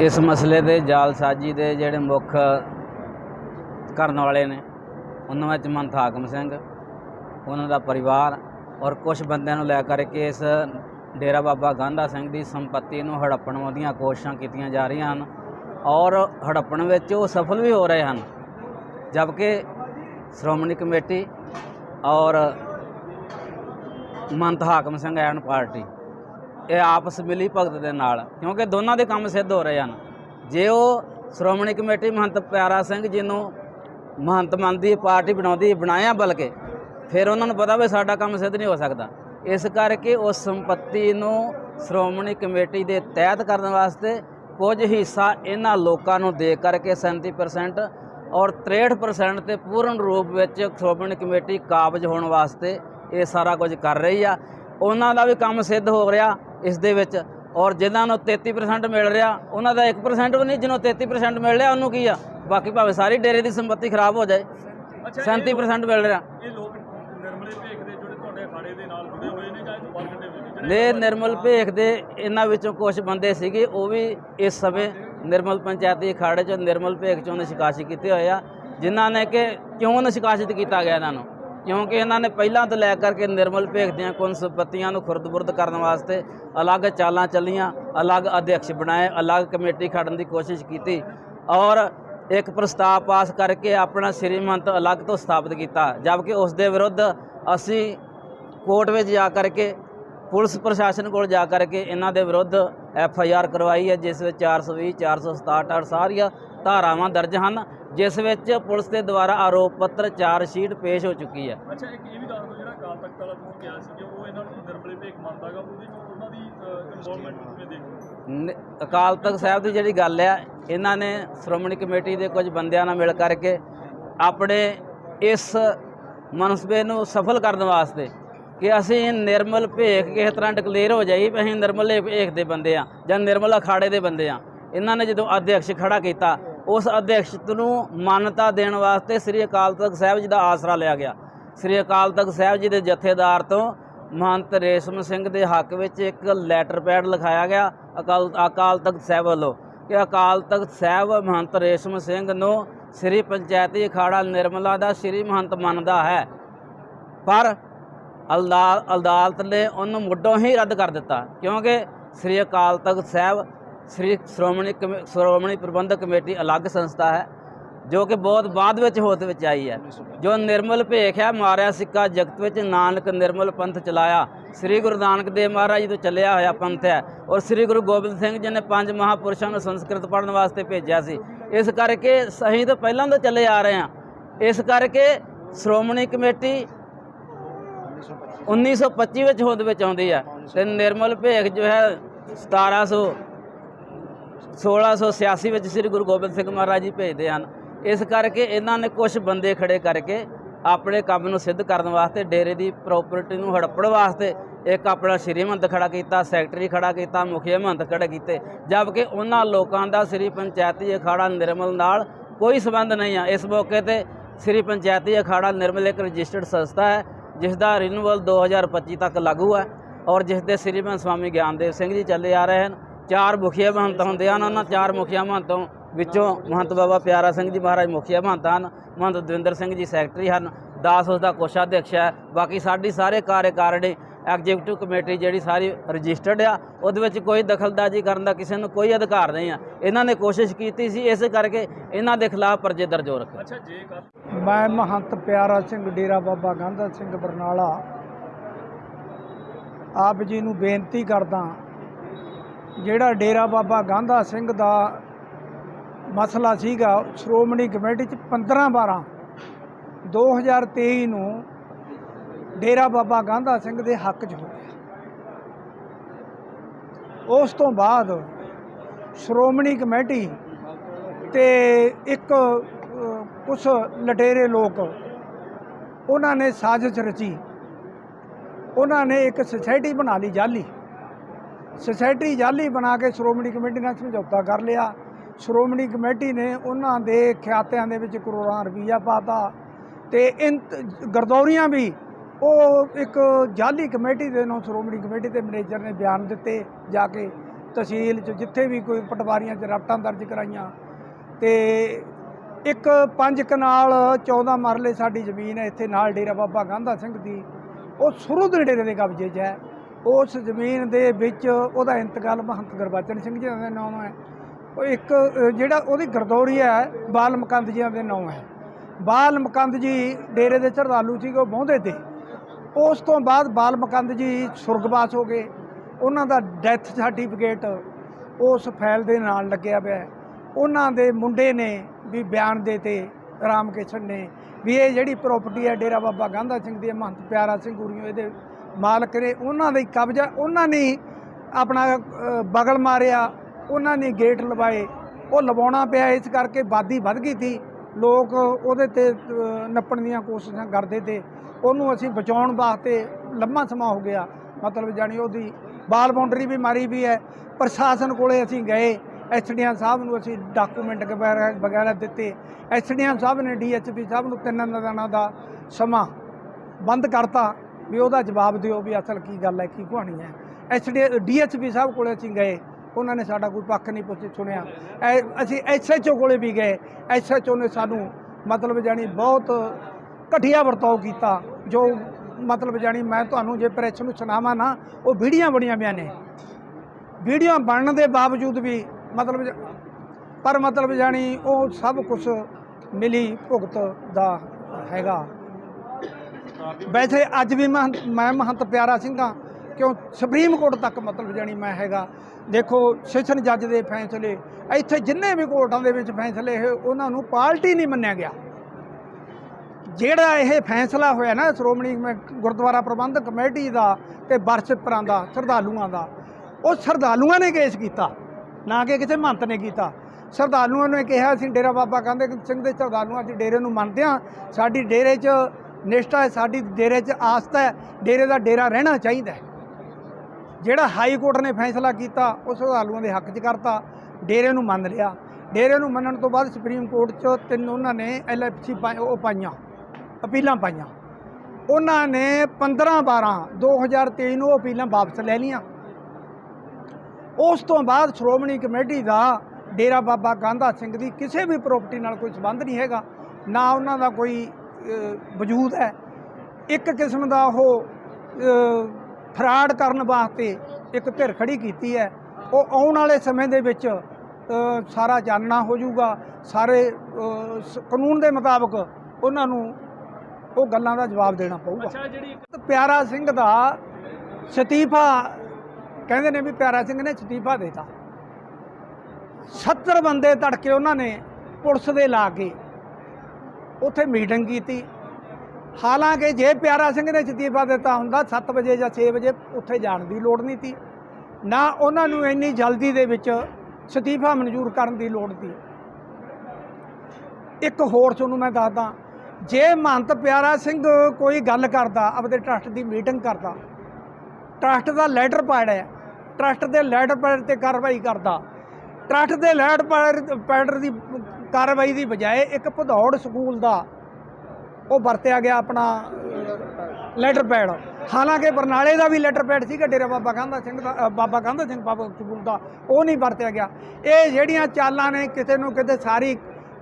ਇਸ ਮਸਲੇ ਦੇ ਜਾਲਸਾਜੀ ਦੇ ਜਿਹੜੇ ਮੁੱਖ ਕਰਨ ਵਾਲੇ ਨੇ, ਉਹਨਾਂ ਵਿੱਚ ਮੰਤ ਹਾਕਮ ਸਿੰਘ, ਉਹਨਾਂ ਦਾ ਪਰਿਵਾਰ ਔਰ ਕੁਝ ਬੰਦਿਆਂ ਨੂੰ ਲੈ ਕਰਕੇ ਇਸ ਡੇਰਾ ਬਾਬਾ ਗਾਂਧਾ ਸਿੰਘ ਦੀ ਸੰਪਤੀ ਨੂੰ ਹੜੱਪਣ ਦੀਆਂ ਕੋਸ਼ਿਸ਼ਾਂ ਕੀਤੀਆਂ ਜਾ ਰਹੀਆਂ ਹਨ ਔਰ ਹੜੱਪਣ ਵਿੱਚ ਉਹ ਸਫਲ ਵੀ ਹੋ ਰਹੇ ਹਨ। ਜਦਕਿ ਸ਼੍ਰੋਮਣੀ ਕਮੇਟੀ ਔਰ ਮੰਤ ਹਾਕਮ ਸਿੰਘ ਐਨ ਪਾਰਟੀ ਇਹ ਆਪਸ ਮਿਲੀ ਭਗਤ ਦੇ ਨਾਲ, ਕਿਉਂਕਿ ਦੋਨਾਂ ਦੇ ਕੰਮ ਸਿੱਧ ਹੋ ਰਹੇ ਹਨ। ਜੇ ਉਹ ਸ਼੍ਰੋਮਣੀ ਕਮੇਟੀ ਮਹੰਤ ਪਿਆਰਾ ਸਿੰਘ ਜੀ ਨੂੰ ਮਹੰਤ ਮੰਨਦੀ ਪਾਰਟੀ ਬਣਾਉਂਦੀ, ਬਣਾਇਆ ਬਲਕਿ ਫਿਰ ਉਹਨਾਂ ਨੂੰ ਪਤਾ ਵੀ ਸਾਡਾ ਕੰਮ ਸਿੱਧ ਨਹੀਂ ਹੋ ਸਕਦਾ। ਇਸ ਕਰਕੇ ਉਸ ਸੰਪਤੀ ਨੂੰ ਸ਼੍ਰੋਮਣੀ ਕਮੇਟੀ ਦੇ ਤਹਿਤ ਕਰਨ ਵਾਸਤੇ ਕੁਝ ਹਿੱਸਾ ਇਹਨਾਂ ਲੋਕਾਂ ਨੂੰ ਦੇ ਕਰਕੇ 37% ਔਰ 63% ਤੇ ਪੂਰਨ ਰੂਪ ਵਿੱਚ ਸ਼੍ਰੋਮਣੀ ਕਮੇਟੀ ਕਾਬਜ ਹੋਣ ਵਾਸਤੇ ਇਹ ਸਾਰਾ ਕੁਝ ਕਰ ਰਹੀ ਆ। ਉਹਨਾਂ ਦਾ ਵੀ ਕੰਮ ਸਿੱਧ ਹੋ ਰਿਹਾ। ਇਸ ਦੇ ਵਿੱਚ। ਔਰ ਜਿਨ੍ਹਾਂ ਨੂੰ 33% ਮਿਲ ਰਿਹਾ ਉਹਨਾਂ ਦਾ 1% ਵੀ ਨਹੀਂ ਜਿਹਨੂੰ 33% ਮਿਲ ਰਿਹਾ ਉਹਨੂੰ ਕੀ ਆ? ਬਾਕੀ ਭਾਵੇਂ ਸਾਰੀ ਡੇਰੇ ਦੀ ਸੰਪਤੀ ਖਰਾਬ ਹੋ ਜਾਏ 37% ਮਿਲ ਰਿਹਾ। ਇਹ ਲੋਕ ਨਿਰਮਲੇ ਭੇਖ ਦੇ ਜਿਹੜੇ ਤੁਹਾਡੇ ਅਖਾੜੇ ਦੇ ਨਾਲ ਜੁੜੇ ਹੋਏ ਨੇ ਜਾਂ ਇਹ ਤੋਂ ਬਾਹਰ ਕੱਢੇ ਹੋਏ ਨੇ ਜਿਹੜੇ ਨੇ ਨਿਰਮਲ ਭੇਖ ਦੇ ਇਹਨਾਂ ਵਿੱਚੋਂ ਕੁਝ ਬੰਦੇ ਸੀਗੇ ਉਹ ਵੀ ਇਸ ਸਮੇਂ ਨਿਰਮਲ ਪੰਚਾਇਤੀ ਅਖਾੜੇ ਚੋਂ ਨਿਰਮਲ ਭੇਖ ਚੋਂ ਨਿਸ਼ਕਾਸ਼ੀ ਕੀਤੇ ਹੋਏ ਆ ਜਿਨ੍ਹਾਂ ਨੇ ਕਿ ਕਿਉਂ ਨਿਸ਼ਕਾਸ਼ਿਤ ਕੀਤਾ ਗਿਆ ਇਹਨਾਂ ਨੂੰ? ਕਿਉਂਕਿ ਇਹਨਾਂ ਨੇ ਪਹਿਲਾਂ ਤੋਂ ਲੈ ਕਰਕੇ ਨਿਰਮਲ ਭੇਖ ਦੀਆਂ ਕੁਝ ਸੰਪਤੀਆਂ ਨੂੰ ਖੁਰਦ-ਬੁਰਦ ਕਰਨ ਵਾਸਤੇ ਅਲੱਗ ਚਾਲਾਂ ਚੱਲੀਆਂ, ਅਲੱਗ ਅਧਿਕਸ਼ ਬਣਾਏ, ਅਲੱਗ ਕਮੇਟੀ ਖੜਨ ਦੀ ਕੋਸ਼ਿਸ਼ ਕੀਤੀ ਔਰ ਇੱਕ ਪ੍ਰਸਤਾਵ ਪਾਸ ਕਰਕੇ ਆਪਣਾ ਸ਼੍ਰੀਮੰਤ ਅਲੱਗ ਤੋਂ ਸਥਾਪਿਤ ਕੀਤਾ। ਜਦਕਿ ਉਸ ਦੇ ਵਿਰੁੱਧ ਅਸੀਂ ਕੋਰਟ ਵਿੱਚ ਜਾ ਕਰਕੇ, ਪੁਲਿਸ ਪ੍ਰਸ਼ਾਸਨ ਕੋਲ ਜਾ ਕਰਕੇ ਇਹਨਾਂ ਦੇ ਵਿਰੁੱਧ ਐਫ ਆਈ ਆਰ ਕਰਵਾਈ ਹੈ, ਜਿਸ ਵਿੱਚ 420 467 ਸਾਰੀਆਂ ਧਾਰਾਵਾਂ ਦਰਜ ਹਨ। ਜਿਸ ਵਿੱਚ ਪੁਲਿਸ ਦੇ ਦੁਆਰਾ ਆਰੋਪ ਪੱਤਰ ਚਾਰ ਸ਼ੀਟ ਪੇਸ਼ ਹੋ ਚੁੱਕੀ ਹੈ ਅੱਛਾ ਇੱਕ ਇਹ ਵੀ ਦੱਸ ਦਿਓ ਜਿਹੜਾ ਅਕਾਲ ਤਖਤ ਵਾਲਾ ਤੋਂ ਗਿਆ ਸੀ ਉਹ ਇਹਨਾਂ ਨੂੰ ਨਿਰਮਲੇ ਭੇਖ ਮੰਨਦਾਗਾ ਉਹਦੇ ਉਹਨਾਂ ਦੀ ਇਨਵੋਲਵਮੈਂਟ ਕਿਵੇਂ ਹੋ? ਨ- ਅਕਾਲ ਤਖਤ ਸਾਹਿਬ ਦੀ ਜਿਹੜੀ ਗੱਲ ਆ ਇਹਨਾਂ ਨੇ ਸ਼੍ਰੋਮਣੀ ਕਮੇਟੀ ਦੇ ਕੁਝ ਬੰਦਿਆਂ ਨਾਲ ਮਿਲ ਕਰਕੇ ਆਪਣੇ ਇਸ ਮਨਸਬੇ ਨੂੰ ਸਫਲ ਕਰਨ ਵਾਸਤੇ ਕਿ ਅਸੀਂ ਨਿਰਮਲ ਭੇਖ ਕਿਸੇ ਤਰ੍ਹਾਂ ਡਿਕਲੇਅਰ ਹੋ ਜਾਈ ਵੀ ਅਸੀਂ ਨਿਰਮਲ ਭੇਖ ਦੇ ਬੰਦੇ ਆ ਜਾਂ ਨਿਰਮਲ ਅਖਾੜੇ ਦੇ ਬੰਦੇ ਆ ਇਹਨਾਂ ਨੇ ਜਦੋਂ ਅਧਿਕਸ਼ ਖੜਾ ਕੀਤਾ ਉਸ ਅਧਿਕਸ਼ ਨੂੰ ਮਾਨਤਾ ਦੇਣ ਵਾਸਤੇ ਸ੍ਰੀ ਅਕਾਲ ਤਖਤ ਸਾਹਿਬ ਜੀ ਦਾ ਆਸਰਾ ਲਿਆ ਗਿਆ। ਸ੍ਰੀ ਅਕਾਲ ਤਖਤ ਸਾਹਿਬ ਜੀ ਦੇ ਜਥੇਦਾਰ ਤੋਂ ਮਹੰਤ ਰੇਸ਼ਮ ਸਿੰਘ ਦੇ ਹੱਕ ਵਿੱਚ ਇੱਕ ਲੈਟਰ ਪੈਡ ਲਿਖਾਇਆ ਗਿਆ ਅਕਾਲ ਅਕਾਲ ਤਖਤ ਸਾਹਿਬ ਵੱਲੋਂ ਕਿ ਅਕਾਲ ਤਖਤ ਸਾਹਿਬ ਮਹੰਤ ਰੇਸ਼ਮ ਸਿੰਘ ਨੂੰ ਸ੍ਰੀ ਪੰਚਾਇਤੀ ਅਖਾੜਾ ਨਿਰਮਲਾ ਦਾ ਸ੍ਰੀ ਮਹੰਤ ਮੰਨਦਾ ਹੈ। ਪਰ ਅਦਾਲਤ ਨੇ ਉਹਨੂੰ ਮੁੱਢੋਂ ਹੀ ਰੱਦ ਕਰ ਦਿੱਤਾ ਕਿਉਂਕਿ ਸ੍ਰੀ ਅਕਾਲ ਤਖਤ ਸਾਹਿਬ ਸ੍ਰੀ ਸ਼੍ਰੋਮਣੀ ਕਮੇ- ਸ਼੍ਰੋਮਣੀ ਪ੍ਰਬੰਧਕ ਕਮੇਟੀ ਅਲੱਗ ਸੰਸਥਾ ਹੈ, ਜੋ ਕਿ ਬਹੁਤ ਬਾਅਦ ਵਿੱਚ ਹੋਂਦ ਵਿੱਚ ਆਈ ਹੈ। ਜੋ ਨਿਰਮਲ ਭੇਖ ਹੈ, ਮਾਰਿਆ ਸਿੱਕਾ ਜਗਤ ਵਿੱਚ ਨਾਨਕ ਨਿਰਮਲ ਪੰਥ ਚਲਾਇਆ। ਸ੍ਰੀ ਗੁਰੂ ਨਾਨਕ ਦੇਵ ਮਹਾਰਾਜ ਜੀ ਤੋਂ ਚੱਲਿਆ ਹੋਇਆ ਪੰਥ ਹੈ ਔਰ ਸ੍ਰੀ ਗੁਰੂ ਗੋਬਿੰਦ ਸਿੰਘ ਜੀ ਨੇ ਪੰਜ ਮਹਾਪੁਰਸ਼ਾਂ ਨੂੰ ਸੰਸਕ੍ਰਿਤ ਪੜ੍ਹਨ ਵਾਸਤੇ ਭੇਜਿਆ ਸੀ। ਇਸ ਕਰਕੇ ਸਹੀ ਤੋਂ ਪਹਿਲਾਂ ਤੋਂ ਚੱਲੇ ਆ ਰਹੇ ਹਾਂ। ਇਸ ਕਰਕੇ ਸ਼੍ਰੋਮਣੀ ਕਮੇਟੀ 1925 ਵਿੱਚ ਹੋਂਦ ਵਿੱਚ ਆਉਂਦੀ ਹੈ ਤੇ ਨਿਰਮਲ ਭੇਖ ਜੋ ਹੈ 1700 1686 ਵਿੱਚ ਸ੍ਰੀ ਗੁਰੂ ਗੋਬਿੰਦ ਸਿੰਘ ਮਹਾਰਾਜ ਜੀ ਭੇਜਦੇ ਹਨ। ਇਸ ਕਰਕੇ ਇਹਨਾਂ ਨੇ ਕੁਝ ਬੰਦੇ ਖੜੇ ਕਰਕੇ ਆਪਣੇ ਕੰਮ ਨੂੰ ਸਿੱਧ ਕਰਨ ਵਾਸਤੇ, ਡੇਰੇ ਦੀ ਪ੍ਰਾਪਰਟੀ ਨੂੰ ਹੜੱਪਣ ਵਾਸਤੇ ਇੱਕ ਆਪਣਾ ਸ਼੍ਰੀਮੰਤ ਖੜਾ ਕੀਤਾ ਸੈਕਟਰੀ ਖੜਾ ਕੀਤਾ ਮੁਖੀਆ ਮਹੰਤ ਖੜੇ ਕੀਤੇ। ਜਦਕਿ ਉਹਨਾਂ ਲੋਕਾਂ ਦਾ ਸ੍ਰੀ ਪੰਚਾਇਤੀ ਅਖਾੜਾ ਨਿਰਮਲ ਨਾਲ ਕੋਈ ਸਬੰਧ ਨਹੀਂ ਆ। ਇਸ ਮੌਕੇ ਤੇ ਸ੍ਰੀ ਪੰਚਾਇਤੀ ਅਖਾੜਾ ਨਿਰਮਲ ਇੱਕ ਰਜਿਸਟਰਡ ਸੰਸਥਾ ਹੈ ਜਿਸ ਦਾ ਰਿਨਿਊਅਲ 2025 ਤੱਕ ਲਾਗੂ ਹੈ ਔਰ ਜਿਸ ਦੇ ਸ੍ਰੀਮੰਤ ਸਵਾਮੀ ਗਿਆਨਦੇਵ ਸਿੰਘ ਜੀ ਚੱਲੇ ਆ ਰਹੇ ਹਨ। ਚਾਰ ਮੁਖੀਆ ਮਹੰਤ ਹੁੰਦੇ ਹਨ ਉਹਨਾਂ ਚਾਰ ਮੁਖੀਆ ਮਹੰਤੋਂ ਵਿੱਚੋਂ ਮਹੰਤ ਬਾਬਾ ਪਿਆਰਾ ਸਿੰਘ ਜੀ ਮਹਾਰਾਜ ਮੁਖੀਆ ਮਹੰਤ ਹਨ ਮਹੰਤ ਦਵਿੰਦਰ ਸਿੰਘ ਜੀ ਸੈਕਟਰੀ ਹਨ ਦਾਸ ਉਸ ਦਾ ਕੋਸ਼ਾਧਿਕਸ਼ ਹੈ ਬਾਕੀ ਸਾਡੀ ਸਾਰੇ ਕਾਰਜਕਾਰਣੀ ਐਗਜ਼ੀਕਟਿਵ ਕਮੇਟੀ ਜਿਹੜੀ ਸਾਰੀ ਰਜਿਸਟਰਡ ਆ ਉਹਦੇ ਵਿੱਚ ਕੋਈ ਦਖਲਅੰਦਾਜ਼ੀ ਕਰਨ ਦਾ ਕਿਸੇ ਨੂੰ ਕੋਈ ਅਧਿਕਾਰ ਨਹੀਂ ਆ। ਇਹਨਾਂ ਨੇ ਕੋਸ਼ਿਸ਼ ਕੀਤੀ ਸੀ ਇਸ ਕਰਕੇ ਇਹਨਾਂ ਦੇ ਖਿਲਾਫ ਪਰਚੇ ਦਰਜ ਹੋ ਰੱਖੇ। ਅੱਛਾ ਜੇਕਰ ਮੈਂ ਮਹੰਤ ਪਿਆਰਾ ਸਿੰਘ ਡੇਰਾ ਬਾਬਾ ਗਾਂਧਾ ਸਿੰਘ ਬਰਨਾਲਾ। ਆਪ ਜੀ ਨੂੰ ਬੇਨਤੀ ਕਰਦਾ ਜਿਹੜਾ ਡੇਰਾ ਬਾਬਾ ਗਾਂਧਾ ਸਿੰਘ ਦਾ ਮਸਲਾ ਸੀਗਾ, ਸ਼੍ਰੋਮਣੀ ਕਮੇਟੀ ਚ 15 12 2023 ਨੂੰ ਡੇਰਾ ਬਾਬਾ ਗਾਂਧਾ ਸਿੰਘ ਦੇ ਹੱਕ 'ਚ ਹੋ ਗਿਆ। ਉਸ ਤੋਂ ਬਾਅਦ ਸ਼੍ਰੋਮਣੀ ਕਮੇਟੀ ਤੇ ਇੱਕ ਕੁਝ ਲਟੇਰੇ ਲੋਕ, ਉਹਨਾਂ ਨੇ ਸਾਜ਼ਿਸ਼ ਰਚੀ। ਉਹਨਾਂ ਨੇ ਇੱਕ ਸੁਸਾਇਟੀ ਬਣਾ ਲਈ ਜਾਲੀ। ਸੋਸਾਇਟੀ ਜਾਲੀ ਬਣਾ ਕੇ ਸ਼੍ਰੋਮਣੀ ਕਮੇਟੀ ਨਾਲ ਸਮਝੌਤਾ ਕਰ ਲਿਆ। ਸ਼੍ਰੋਮਣੀ ਕਮੇਟੀ ਨੇ ਉਹਨਾਂ ਦੇ ਖਾਤਿਆਂ ਦੇ ਵਿੱਚ ਕਰੋੜਾਂ ਰੁਪਈਆ ਪਾਤਾ ਤੇ ਇਨ ਗਰਦੌਰੀਆਂ ਵੀ, ਉਹ ਇੱਕ ਜਾਲੀ ਕਮੇਟੀ ਦੇ ਨੂੰ ਸ਼੍ਰੋਮਣੀ ਕਮੇਟੀ ਦੇ ਮੈਨੇਜਰ ਨੇ ਬਿਆਨ ਦਿੱਤੇ ਜਾ ਕੇ। ਤਹਿਸੀਲ 'ਚ ਜਿੱਥੇ ਵੀ ਕੋਈ ਪਟਵਾਰੀਆਂ 'ਚ ਰਾਪਟਾਂ ਦਰਜ ਕਰਾਈਆਂ। ਤੇ ਇੱਕ ਪੰਜ ਕਨਾਲ 14 ਮਰਲੇ ਸਾਡੀ ਜ਼ਮੀਨ ਹੈ, ਇੱਥੇ ਨਾਲ ਡੇਰਾ ਬਾਬਾ ਗਾਂਧਾ ਸਿੰਘ ਦੀ। ਉਹ ਸ਼ੁਰੂ ਦੇ ਡੇਰੇ ਦੇ ਕਬਜ਼ੇ 'ਚ ਹੈ। ਉਸ ਜ਼ਮੀਨ ਦੇ ਵਿੱਚ ਉਹਦਾ ਇੰਤਕਾਲ ਮਹੰਤ ਗੁਰਬਚਨ ਸਿੰਘ ਜੀ ਦਾ ਨਾਮ ਹੈ। ਉਹ ਇੱਕ ਜਿਹੜਾ ਉਹਦੀ ਗਰਦੌਰੀ ਹੈ ਬਾਲ ਮਕੰਦ ਜੀਆਂ ਦੇ ਨਾਮ ਹੈ। ਬਾਲ ਮਕੰਦ ਜੀ ਡੇਰੇ ਦੇ ਸ਼ਰਧਾਲੂ ਸੀਗੇ ਉਹ ਬਹੁੰਦੇ ਤੇ। ਉਸ ਤੋਂ ਬਾਅਦ ਬਾਲ ਮਕੰਦ ਜੀ ਸੁਰਗਵਾਸ ਹੋ ਗਏ। ਉਹਨਾਂ ਦਾ ਡੈਥ ਸਰਟੀਫਿਕੇਟ ਉਸ ਫਾਈਲ ਦੇ ਨਾਲ ਲੱਗਿਆ ਪਿਆ ਉਹਨਾਂ ਦੇ ਮੁੰਡੇ ਨੇ ਵੀ ਬਿਆਨ ਦੇ ਤੇ ਰਾਮ ਕਿਸ਼ਨ ਨੇ ਵੀ ਇਹ ਜਿਹੜੀ ਪ੍ਰਾਪਰਟੀ ਹੈ ਡੇਰਾ ਬਾਬਾ ਗਾਂਧਾ ਸਿੰਘ ਦੀ ਮਹੰਤ ਪਿਆਰਾ ਸਿੰਘ ਗੁਰੀਓ ਇਹਦੇ ਮਾਲਕ ਨੇ ਉਹਨਾਂ ਦਾ ਹੀ ਕਬਜ਼ਾ, ਉਹਨਾਂ ਨੇ ਆਪਣਾ ਬਗਲ ਮਾਰਿਆ, ਉਹਨਾਂ ਨੇ ਗੇਟ ਲਵਾਏ। ਉਹ ਲਵਾਉਣਾ ਪਿਆ, ਇਸ ਕਰਕੇ ਬਾਦੀ ਵੱਧ ਗਈ ਸੀ। ਲੋਕ ਉਹਦੇ ਤੇ ਨੱਪਣ ਦੀਆਂ ਕੋਸ਼ਿਸ਼ਾਂ ਕਰਦੇ ਤੇ ਉਹਨੂੰ ਅਸੀਂ ਬਚਾਉਣ ਵਾਸਤੇ ਲੰਮਾ ਸਮਾਂ ਹੋ ਗਿਆ। ਮਤਲਬ ਜਾਣੀ ਉਹਦੀ ਬਾਲ ਬਾਉਂਡਰੀ ਵੀ ਮਾਰੀ ਵੀ ਹੈ। ਪ੍ਰਸ਼ਾਸਨ ਕੋਲੇ ਅਸੀਂ ਗਏ। ਐਸਡੀਐਮ ਸਾਹਿਬ ਨੂੰ ਅਸੀਂ ਡਾਕੂਮੈਂਟ ਵਗੈਰਾ ਵਗੈਰਾ ਦਿੱਤੇ। ਐਸਡੀਐਮ ਸਾਹਿਬ ਨੇ ਡੀਐਚਪੀ ਸਾਹਿਬ ਨੂੰ ਤਿੰਨ ਦਿਨਾਂ ਦਾ ਸਮਾਂ ਬੰਦ ਕਰਤਾ। ਵੀ ਉਹਦਾ ਜਵਾਬ ਦਿਓ ਵੀ ਅਸਲ ਕੀ ਗੱਲ ਹੈ, ਕੀ ਕਹਾਣੀ ਹੈ। ਐਸਡੀ ਡੀਐਚਪੀ ਸਾਹਿਬ ਕੋਲੇ ਅਸੀਂ ਗਏ, ਉਹਨਾਂ ਨੇ ਸਾਡਾ ਕੋਈ ਪੱਖ ਨਹੀਂ ਪੁੱਛ, ਸੁਣਿਆ। ਐ- ਅਸੀਂ ਐਸਐਚਓ ਕੋਲੇ ਵੀ ਗਏ, ਐਸਐਚਓ ਨੇ ਸਾਨੂੰ ਮਤਲਬ ਜਾਣੀ ਬਹੁਤ ਘਟੀਆ ਵਰਤਾਓ ਕੀਤਾ, ਜੋ ਮਤਲਬ ਜਾਣੀ ਮੈਂ ਤੁਹਾਨੂੰ ਜੇ ਪ੍ਰੈਸ ਨੂੰ ਸੁਣਾਵਾਂ ਨਾ, ਉਹ ਵੀਡੀਓ ਬਣੀਆਂ ਪਿਆ ਨੇ। ਵੀਡੀਓ ਬਣਨ ਦੇ ਬਾਵਜੂਦ ਵੀ ਮਤਲਬ ਪਰ ਮਤਲਬ ਜਾਣੀ ਉਹ ਸਭ ਕੁਝ ਮਿਲੀ ਭੁਗਤ ਦਾ ਹੈਗਾ। ਵੈਸੇ ਅੱਜ ਵੀ ਮਹੰਤ ਮੈਂ ਮਹੰਤ ਪਿਆਰਾ ਸਿੰਘ ਹਾਂ ਕਿਉਂ ਸੁਪਰੀਮ ਕੋਰਟ ਤੱਕ ਮਤਲਬ ਜਾਣੀ ਮੈਂ ਹੈਗਾ। ਦੇਖੋ, ਸੈਸ਼ਨ ਜੱਜ ਦੇ ਫੈਸਲੇ, ਇੱਥੇ ਜਿੰਨੇ ਵੀ ਕੋਰਟਾਂ ਦੇ ਵਿੱਚ ਫੈਸਲੇ ਹੋਏ, ਉਹਨਾਂ ਨੂੰ ਪਾਰਟੀ ਨਹੀਂ ਮੰਨਿਆ ਗਿਆ। ਜਿਹੜਾ ਇਹ ਫੈਸਲਾ ਹੋਇਆ ਨਾ, ਸ਼੍ਰੋਮਣੀ ਕਮੇ- ਗੁਰਦੁਆਰਾ ਪ੍ਰਬੰਧਕ ਕਮੇਟੀ ਦਾ ਤੇ ਵਰਸਪਰਾਂ ਦਾ, ਸ਼ਰਧਾਲੂਆਂ ਦਾ, ਉਹ ਸ਼ਰਧਾਲੂਆਂ ਨੇ ਕੇਸ ਕੀਤਾ, ਨਾ ਕਿ ਕਿਸੇ ਮੰਤ ਨੇ ਕੀਤਾ। ਸ਼ਰਧਾਲੂਆਂ ਨੇ ਕਿਹਾ ਅਸੀਂ ਡੇਰਾ ਬਾਬਾ ਕਹਿੰਦੇ ਸਿੰਘ ਦੇ ਸ਼ਰਧਾਲੂਆਂ, ਅਸੀਂ ਡੇਰੇ ਨੂੰ ਮੰਨਦੇ ਹਾਂ, ਸਾਡੀ ਡੇਰੇ 'ਚ ਨਿਸ਼ਠਾ ਹੈ, ਸਾਡੀ ਡੇਰੇ 'ਚ ਆਸਥਾ ਹੈ, ਡੇਰੇ ਦਾ ਡੇਰਾ ਰਹਿਣਾ ਚਾਹੀਦਾ ਹੈ। ਜਿਹੜਾ ਹਾਈ ਕੋਰਟ ਨੇ ਫੈਸਲਾ ਕੀਤਾ, ਉਹ ਸ਼ਰਧਾਲੂਆਂ ਦੇ ਹੱਕ 'ਚ ਕਰਤਾ, ਡੇਰੇ ਨੂੰ ਮੰਨ ਲਿਆ। ਡੇਰੇ ਨੂੰ ਮੰਨਣ ਤੋਂ ਬਾਅਦ ਸੁਪਰੀਮ ਕੋਰਟ 'ਚ ਤਿੰਨ ਉਹਨਾਂ ਨੇ ਐਲਐਫਸੀ ਉਹ ਪਾਈਆਂ, ਅਪੀਲਾਂ ਪਾਈਆਂ। ਉਹਨਾਂ ਨੇ 15 12 2023 ਨੂੰ ਉਹ ਅਪੀਲਾਂ ਵਾਪਸ ਲੈ ਲਈਆਂ। ਉਸ ਤੋਂ ਬਾਅਦ ਸ਼੍ਰੋਮਣੀ ਕਮੇਟੀ ਦਾ ਡੇਰਾ ਬਾਬਾ ਗਾਂਧਾ ਸਿੰਘ ਦੀ ਕਿਸੇ ਵੀ ਪ੍ਰਾਪਰਟੀ ਨਾਲ ਕੋਈ ਸੰਬੰਧ ਨਹੀਂ ਹੈਗਾ, ਨਾ ਉਹਨਾਂ ਦਾ ਕੋਈ ਵਜੂਦ ਹੈ। ਇੱਕ ਕਿਸਮ ਦਾ ਉਹ ਫਰਾਡ ਕਰਨ ਵਾਸਤੇ ਇੱਕ ਧਿਰ ਖੜੀ ਕੀਤੀ ਹੈ। ਉਹ ਆਉਣ ਵਾਲੇ ਸਮੇਂ ਦੇ ਵਿੱਚ ਸਾਰਾ ਜਾਣਨਾ ਹੋ ਜਾਊਗਾ। ਸਾਰੇ ਕਾਨੂੰਨ ਦੇ ਮੁਤਾਬਕ ਉਹਨਾਂ ਨੂੰ ਉਹ ਗੱਲਾਂ ਦਾ ਜਵਾਬ ਦੇਣਾ ਪਊਗਾ। ਪਿਆਰਾ ਸਿੰਘ ਦਾ ਸਤੀਫਾ ਕਹਿੰਦੇ ਨੇ ਵੀ ਪਿਆਰਾ ਸਿੰਘ ਨੇ ਸਤੀਫਾ ਦੇਤਾ। 70 ਬੰਦੇ ਤੜਕੇ ਉਹਨਾਂ ਨੇ ਪੁਲਿਸ ਦੇ ਲਾ ਕੇ ਉੱਥੇ ਮੀਟਿੰਗ ਕੀਤੀ। ਹਾਲਾਂਕਿ ਜੇ ਪਿਆਰਾ ਸਿੰਘ ਨੇ ਸਤੀਫਾ ਦਿੱਤਾ ਹੁੰਦਾ 7 ਵਜੇ ਜਾਂ 6 ਵਜੇ ਉੱਥੇ ਜਾਣ ਦੀ ਲੋੜ ਨਹੀਂ ਸੀ। ਨਾ ਉਹਨਾਂ ਨੂੰ ਇੰਨੀ ਜਲਦੀ ਦੇ ਵਿੱਚ ਸਤੀਫਾ ਮਨਜ਼ੂਰ ਕਰਨ ਦੀ ਲੋੜ ਸੀ। ਇੱਕ ਹੋਰ ਤੁਹਾਨੂੰ ਮੈਂ ਦੱਸਦਾ, ਜੇ ਮਹੰਤ ਪਿਆਰਾ ਸਿੰਘ ਕੋਈ ਗੱਲ ਕਰਦਾ, ਆਪਦੇ ਟਰਸਟ ਦੀ ਮੀਟਿੰਗ ਕਰਦਾ, ਟਰਸਟ ਦਾ ਲੈਟਰ ਪਾੜਿਆ, ਟਰਸਟ ਦੇ ਲੈਟਰ ਪੈਡ ਤੇ ਕਾਰਵਾਈ ਕਰਦਾ ਟਰੱਠ ਦੇ ਲੈਟਰ ਪੈਡ ਪੈਡਰ ਦੀ ਕਾਰਵਾਈ ਦੀ ਬਜਾਏ ਇੱਕ ਭਦੌੜ ਸਕੂਲ ਦਾ ਉਹ ਵਰਤਿਆ ਗਿਆ ਆਪਣਾ ਲੈਟਰ ਪੈਡ। ਹਾਲਾਂਕਿ ਬਰਨਾਲੇ ਦਾ ਵੀ ਲੈਟਰ ਪੈਡ ਸੀਗਾ, ਡੇਰਾ ਬਾਬਾ ਗਾਂਧਾ ਸਿੰਘ ਦਾ ਬਾਬਾ ਗਾਂਧਾ ਸਿੰਘ ਬਾਬਾ ਸਕੂਲ ਦਾ, ਉਹ ਨਹੀਂ ਵਰਤਿਆ ਗਿਆ। ਇਹ ਜਿਹੜੀਆਂ ਚਾਲਾਂ ਨੇ ਕਿਤੇ ਨੂੰ ਕਿਤੇ ਸਾਰੀ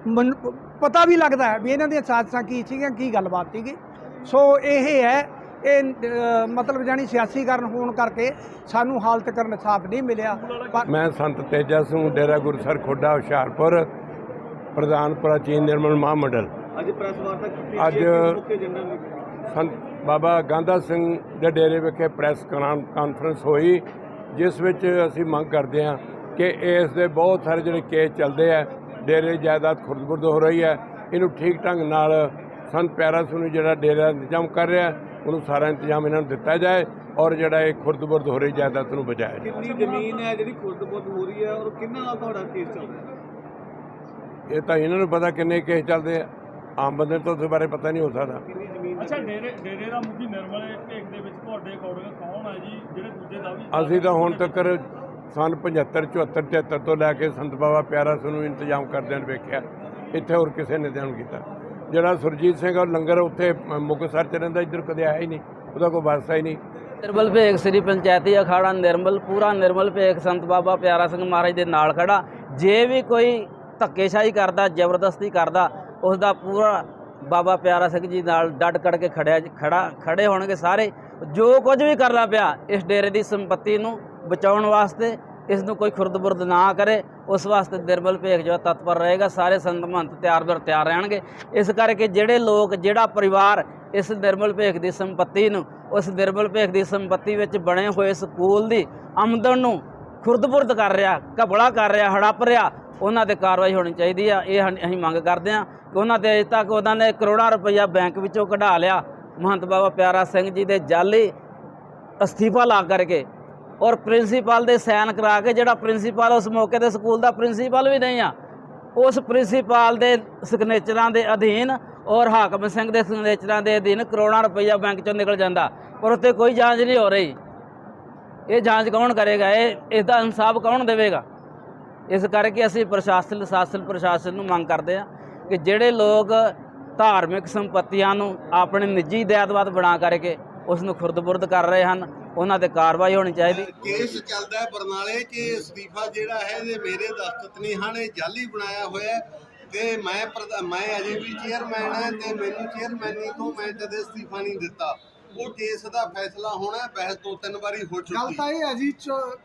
ਮਨ- ਪਤਾ ਵੀ ਲੱਗਦਾ ਹੈ ਵੀ ਇਹਨਾਂ ਦੀਆਂ ਸਾਜ਼ਿਸ਼ਾਂ ਕੀ ਸੀਗੀਆਂ, ਕੀ ਗੱਲਬਾਤ ਸੀਗੀ। ਸੋ ਇਹ ਹੈ ਇਹ ਮਤਲਬ ਜਾਨੀ ਸਿਆਸੀਕਰਨ ਹੋਣ ਕਰਕੇ ਸਾਨੂੰ ਹਾਲਤ ਕਰਨ ਇਨਸਾਫ ਨਹੀਂ ਮਿਲਿਆ। ਪਰ ਮੈਂ ਸੰਤ ਤੇਜਾ ਸਿੰਘ ਡੇਰਾ ਗੁਰਸਰ ਖੋਡਾ ਹੁਸ਼ਿਆਰਪੁਰ ਪ੍ਰਧਾਨ ਪ੍ਰਾਚੀਨ ਨਿਰਮਲ ਮਹਾਮੰਡਲ। ਅੱਜ ਪ੍ਰੈਸ ਵਾਰਤਾ ਕੀਤੀ ਅੱਜ ਸੰਤ ਬਾਬਾ ਗਾਂਧਾ ਸਿੰਘ ਦੇ ਡੇਰੇ ਵਿਖੇ ਪ੍ਰੈਸ ਕਾਨ- ਕਾਨਫਰੰਸ ਹੋਈ ਜਿਸ ਵਿੱਚ ਅਸੀਂ ਮੰਗ ਕਰਦੇ ਹਾਂ ਕਿ ਇਸ ਦੇ ਬਹੁਤ ਸਾਰੇ ਜਿਹੜੇ ਕੇਸ ਚੱਲਦੇ ਆ ਡੇਰੇ ਜਾਇਦਾਦ ਖੁਰਦ-ਬੁਰਦ ਹੋ ਰਹੀ ਹੈ। ਇਹਨੂੰ ਠੀਕ ਢੰਗ ਨਾਲ ਸੰਤ ਪਿਆਰਾ ਸਿੰਘ ਨੂੰ ਜਿਹੜਾ ਡੇਰਾ ਦਾ ਇੰਤਜ਼ਾਮ ਕਰ ਰਿਹਾ ਉਹਨੂੰ ਸਾਰਾ ਇੰਤਜ਼ਾਮ ਇਹਨਾਂ ਨੂੰ ਦਿੱਤਾ ਜਾਏ ਔਰ ਜਿਹੜਾ ਇਹ ਖੁਰਦ-ਬੁਰਦ ਹੋ ਰਹੀ ਜਾਇਦਾਦ ਨੂੰ ਬਚਾਇਆ ਜਾਏ। ਕਿੰਨੀ ਜ਼ਮੀਨ ਹੈ ਜਿਹੜੀ ਖੁਰਦ-ਬੁਰਦ ਹੋ ਰਹੀ ਹੈ ਔਰ ਕਿੰਨਾ ਤੁਹਾਡਾ ਕੇਸ ਚੱਲ ਰਿਹਾ ਹੈ? ਇਹ ਤਾਂ ਇਹਨਾਂ ਨੂੰ ਪਤਾ ਕਿੰਨੇ ਕੇਸ ਚੱਲਦੇ ਆ। ਆਮ ਬੰਦੇ ਤਾਂ ਉਸ ਬਾਰੇ ਪਤਾ ਨਹੀਂ ਹੋ ਸਕਦਾ। ਕਿੰਨੀ ਜ਼ਮੀਨ ਅੱਛਾ ਡੇਰੇ ਡੇਰੇ ਦਾ ਮੁਖੀ ਨਿਰਮਲ ਭੇਖ ਦੇ ਵਿੱਚ ਤੁਹਾਡੇ ਅਕੋਰਡਿੰਗ ਕੌਣ ਹੈ ਜੀ? ਜਿਹੜੇ ਦੂਜੇ ਦਾ ਵੀ ਅਸੀਂ ਤਾਂ ਹੁਣ ਤੱਕ ਸਨ 75 74 73 ਤੋਂ ਲੈ ਕੇ ਸੰਤ ਬਾਬਾ ਪਿਆਰਾ ਸਿੰਘ ਨੂੰ ਇੰਤਜ਼ਾਮ ਕਰਦਿਆਂ ਨੂੰ ਵੇਖਿਆ। ਇੱਥੇ ਹੋਰ ਕਿਸੇ ਨੇ ਇੰਤਜ਼ਾਮ ਕੀਤਾ। ਜਿਹੜਾ ਸੁਰਜੀਤ ਸਿੰਘ ਉਹ ਲੰਗਰ ਉੱਥੇ ਮੁਕਤਸਰ ਚ ਰਹਿੰਦਾ, ਇੱਧਰ ਕਦੇ ਆਇਆ ਹੀ ਨਹੀਂ। ਉਹਦਾ ਕੋਈ ਵਾਸਤਾ ਹੀ ਨਹੀਂ। ਨਿਰਮਲ ਭੇਖ ਸ੍ਰੀ ਪੰਚਾਇਤੀ ਅਖਾੜਾ, ਨਿਰਮਲ, ਪੂਰਾ ਨਿਰਮਲ ਭੇਖ ਸੰਤ ਬਾਬਾ ਪਿਆਰਾ ਸਿੰਘ ਮਹਾਰਾਜ ਦੇ ਨਾਲ ਖੜਾ। ਜੇ ਵੀ ਕੋਈ ਧੱਕੇਸ਼ਾਹੀ ਕਰਦਾ, ਜ਼ਬਰਦਸਤੀ ਕਰਦਾ ਉਸ ਦਾ ਪੂਰਾ ਬਾਬਾ ਪਿਆਰਾ ਸਿੰਘ ਜੀ ਨਾਲ ਡਟ ਕੜ ਕੇ ਖੜਿਆ, ਖੜਾ, ਖੜੇ ਹੋਣਗੇ ਸਾਰੇ। ਜੋ ਕੁਝ ਵੀ ਕਰਨਾ ਪਿਆ, ਇਸ ਡੇਰੇ ਦੀ ਸੰਪਤੀ ਨੂੰ ਬਚਾਉਣ ਵਾਸਤੇ ਇਸ ਨੂੰ ਕੋਈ ਖੁਰਦ-ਬੁਰਦ ਨਾ ਕਰੇ, ਉਸ ਵਾਸਤੇ ਨਿਰਮਲ ਭੇਖ ਜੋ ਤਤਪਰ ਰਹੇਗਾ, ਸਾਰੇ ਸੰਤ ਮਹੰਤ ਤਿਆਰ ਬਰ ਤਿਆਰ ਰਹਿਣਗੇ। ਇਸ ਕਰਕੇ ਜਿਹੜੇ ਲੋਕ, ਜਿਹੜਾ ਪਰਿਵਾਰ ਇਸ ਨਿਰਮਲ ਭੇਖ ਦੀ ਸੰਪਤੀ ਨੂੰ, ਉਸ ਨਿਰਮਲ ਭੇਖ ਦੀ ਸੰਪਤੀ ਵਿੱਚ ਬਣੇ ਹੋਏ ਸਕੂਲ ਦੀ ਆਮਦਨ ਨੂੰ ਖੁਰਦ-ਬੁਰਦ ਕਰ ਰਿਹਾ ਘਬਲਾ ਕਰ ਰਿਹਾ, ਹੜੱਪ ਰਿਹਾ, ਉਹਨਾਂ ਤੇ ਕਾਰਵਾਈ ਹੋਣੀ ਚਾਹੀਦੀ ਆ। ਇਹ ਅਸੀਂ ਮੰਗ ਕਰਦੇ ਆ ਕਿ ਉਹਨਾਂ ਤੇ ਅਜੇ ਤੱਕ ਉਹਨਾਂ ਨੇ ਕਰੋੜਾਂ ਰੁਪਈਆ ਬੈਂਕ ਵਿੱਚੋਂ ਕਢਾ ਲਿਆ। ਮਹੰਤ ਬਾਬਾ ਪਿਆਰਾ ਸਿੰਘ ਜੀ ਦੇ ਜਾਲੀ ਅਸਤੀਫਾ ਲਾ ਕਰਕੇ ਔਰ ਪ੍ਰਿੰਸੀਪਲ ਦੇ ਸਾਈਨ ਕਰਾ ਕੇ ਜਿਹੜਾ ਪ੍ਰਿੰਸੀਪਲ ਉਸ ਮੌਕੇ ਤੇ ਸਕੂਲ ਦਾ ਪ੍ਰਿੰਸੀਪਲ ਵੀ ਨਹੀਂ ਆ, ਉਸ ਪ੍ਰਿੰਸੀਪਲ ਦੇ ਸਿਗਨੇਚਰਾਂ ਦੇ ਅਧੀਨ ਔਰ ਹਾਕਮ ਸਿੰਘ ਦੇ ਸਿਗਨੇਚਰਾਂ ਦੇ ਅਧੀਨ ਕਰੋੜਾਂ ਰੁਪਈਆ ਬੈਂਕ ਚੋਂ ਨਿਕਲ ਜਾਂਦਾ, ਪਰ ਉੱਤੇ ਕੋਈ ਜਾਂਚ ਨਹੀਂ ਹੋ ਰਹੀ। ਇਹ ਜਾਂਚ ਕੌਣ ਕਰੇਗਾ? ਇਹ ਇਸ ਦਾ ਇਨਸਾਫ ਕੌਣ ਦੇਵੇਗਾ? ਇਸ ਕਰਕੇ ਅਸੀਂ ਪ੍ਰਸ਼ਾਸਨ, ਸ਼ਾਸਨ ਪ੍ਰਸ਼ਾਸਨ ਨੂੰ ਮੰਗ ਕਰਦੇ ਹਾਂ ਕਿ ਜਿਹੜੇ ਲੋਕ ਧਾਰਮਿਕ ਸੰਪਤੀਆਂ ਨੂੰ ਆਪਣੇ ਨਿੱਜੀ ਜਾਇਦਾਦ ਬਣਾ ਕਰਕੇ ਉਸ ਨੂੰ ਖੁਰਦ-ਬੁਰਦ ਕਰ ਰਹੇ ਹਨ ਉਹਨਾਂ ਤੇ ਕਾਰਵਾਈ ਹੋਣੀ ਚਾਹੀਦੀ। ਕੇਸ ਚੱਲਦਾ ਹੈ ਬਰਨਾਲੇ ਕਿ ਅਸਤੀਫਾ ਜਿਹੜਾ ਹੈ ਇਹ ਮੇਰੇ ਦਸਤਖਤ ਨਹੀਂ ਹਨ ਇਹ ਜਾਲੀ ਬਣਾਇਆ ਹੋਇਆ ਹੈ ਤੇ ਮੈਂ ਮੈਂ ਅਜੇ ਵੀ ਚੇਅਰਮੈਨ ਹਾਂ ਤੇ ਮੈਨੂੰ ਚੇਅਰਮੈਨੀ ਤੋਂ ਮੈਂ ਕਦੇ ਅਸਤੀਫਾ ਨਹੀਂ ਦਿੱਤਾ। ਉਹ ਕੇਸ ਦਾ ਫੈਸਲਾ ਹੋਣਾ ਹੈ, ਬਹਿਸ ਦੋ ਤਿੰਨ ਵਾਰੀ ਹੋ ਚੁੱਕੀ ਗੱਲ ਤਾਂ ਇਹ ਹੈ ਜੀ ਚ-